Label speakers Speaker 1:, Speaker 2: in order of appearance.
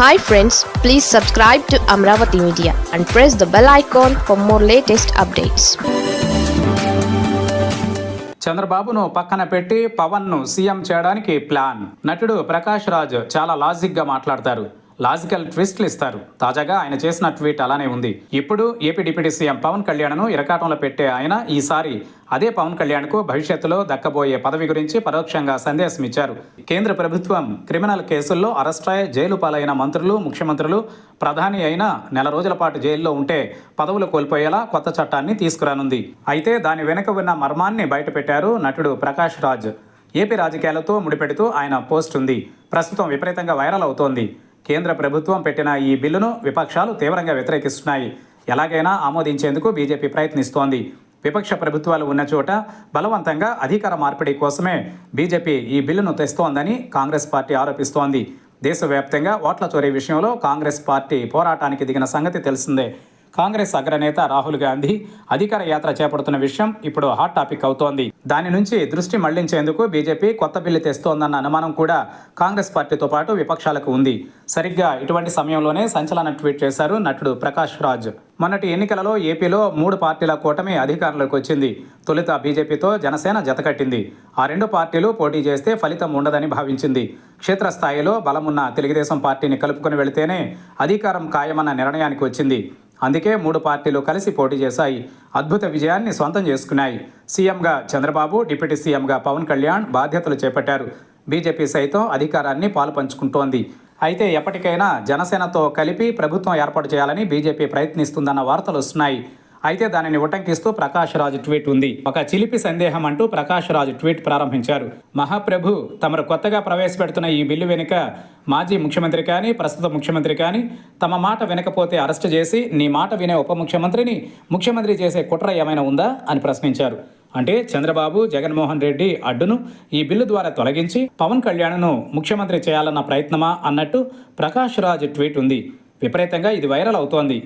Speaker 1: Hi friends please subscribe to Amaravati media and press the bell icon for more latest updates
Speaker 2: చంద్రబాబును పక్కన పెట్టి పవన్ను CM చేయడానికి plan నటుడు ప్రకాష్ రాజ్ చాలా లాజిక్గా మాట్లాడతారు. లాజికల్ ట్విస్ట్లు ఇస్తారు. తాజాగా ఆయన చేసిన ట్వీట్ అలానే ఉంది. ఇప్పుడు ఏపీ డిప్యూటీ సీఎం పవన్ కళ్యాణ్ను ఇరకాటంలో పెట్టే ఆయన ఈసారి అదే పవన్ కళ్యాణ్కు భవిష్యత్తులో దక్కబోయే పదవి గురించి పరోక్షంగా సందేశం ఇచ్చారు. కేంద్ర ప్రభుత్వం క్రిమినల్ కేసుల్లో అరెస్టాయ్ జైలు పాలైన మంత్రులు ముఖ్యమంత్రులు ప్రధాని అయిన నెల రోజుల పాటు జైల్లో ఉంటే పదవులు కోల్పోయేలా కొత్త చట్టాన్ని తీసుకురానుంది. అయితే దాని వెనుక ఉన్న మర్మాన్ని బయటపెట్టారు నటుడు ప్రకాష్ రాజ్. ఏపీ రాజకీయాలతో ముడిపెడుతూ ఆయన పోస్ట్ ఉంది. ప్రస్తుతం విపరీతంగా వైరల్ అవుతోంది. కేంద్ర ప్రభుత్వం పెట్టిన ఈ బిల్లును విపక్షాలు తీవ్రంగా వ్యతిరేకిస్తున్నాయి. ఎలాగైనా ఆమోదించేందుకు బీజేపీ ప్రయత్నిస్తోంది. విపక్ష ప్రభుత్వాలు ఉన్న చోట బలవంతంగా అధికార మార్పిడి కోసమే బీజేపీ ఈ బిల్లును తెస్తోందని కాంగ్రెస్ పార్టీ ఆరోపిస్తోంది. దేశవ్యాప్తంగా ఓట్ల చోరీ విషయంలో కాంగ్రెస్ పార్టీ పోరాటానికి దిగిన సంగతి తెలిసిందే. కాంగ్రెస్ అగ్రనేత రాహుల్ గాంధీ అధికార యాత్ర చేపడుతున్న విషయం ఇప్పుడు హాట్ టాపిక్ అవుతోంది. దాని నుంచి దృష్టి మళ్ళించేందుకు బీజేపీ కొత్త బిల్లు తెస్తోందన్న అనుమానం కూడా కాంగ్రెస్ పార్టీతో పాటు విపక్షాలకు ఉంది. సరిగ్గా ఇటువంటి సమయంలోనే సంచలన ట్వీట్ చేశారు నటుడు ప్రకాష్ రాజ్. మొన్నటి ఎన్నికలలో ఏపీలో మూడు పార్టీల కూటమి అధికారంలోకి వచ్చింది. తొలుత బీజేపీతో జనసేన జతకట్టింది. ఆ రెండు పార్టీలు పోటీ చేస్తే ఫలితం ఉండదని భావించింది. క్షేత్రస్థాయిలో బలమున్న తెలుగుదేశం పార్టీని కలుపుకొని వెళితేనే అధికారం ఖాయమన్న నిర్ణయానికి వచ్చింది. అందుకే మూడు పార్టీలు కలిసి పోటీ చేశాయి. అద్భుత విజయాన్ని సొంతం చేసుకున్నాయి. సీఎంగా చంద్రబాబు డిప్యూటీ సీఎంగా పవన్ కళ్యాణ్ బాధ్యతలు చేపట్టారు. బీజేపీ సైతం అధికారాన్ని పాలుపంచుకుంటోంది అయితే ఎప్పటికైనా జనసేనతో కలిపి ప్రభుత్వం ఏర్పాటు చేయాలని బీజేపీ ప్రయత్నిస్తుందన్న వార్తలు వస్తున్నాయి. అయితే దానిని ఉటంకిస్తూ ప్రకాష్ రాజ్ ట్వీట్ ఉంది. ఒక చిలిపి సందేహం అంటూ ప్రకాష్ రాజ్ ట్వీట్ ప్రారంభించారు. మహాప్రభు తమరు కొత్తగా ప్రవేశపెడుతున్న ఈ బిల్లు వెనుక మాజీ ముఖ్యమంత్రి కానీ ప్రస్తుత ముఖ్యమంత్రి కానీ తమ మాట వినకపోతే అరెస్ట్ చేసి నీ మాట వినే ఉప ముఖ్యమంత్రిని ముఖ్యమంత్రి చేసే కుట్ర ఏమైనా ఉందా అని ప్రశ్నించారు. అంటే చంద్రబాబు జగన్మోహన్ రెడ్డి అడ్డును ఈ బిల్లు ద్వారా తొలగించి పవన్ కళ్యాణ్ను ముఖ్యమంత్రి చేయాలన్న ప్రయత్నమా అన్నట్టు ప్రకాష్ రాజ్ ట్వీట్ ఉంది. విపరీతంగా ఇది వైరల్ అవుతోంది.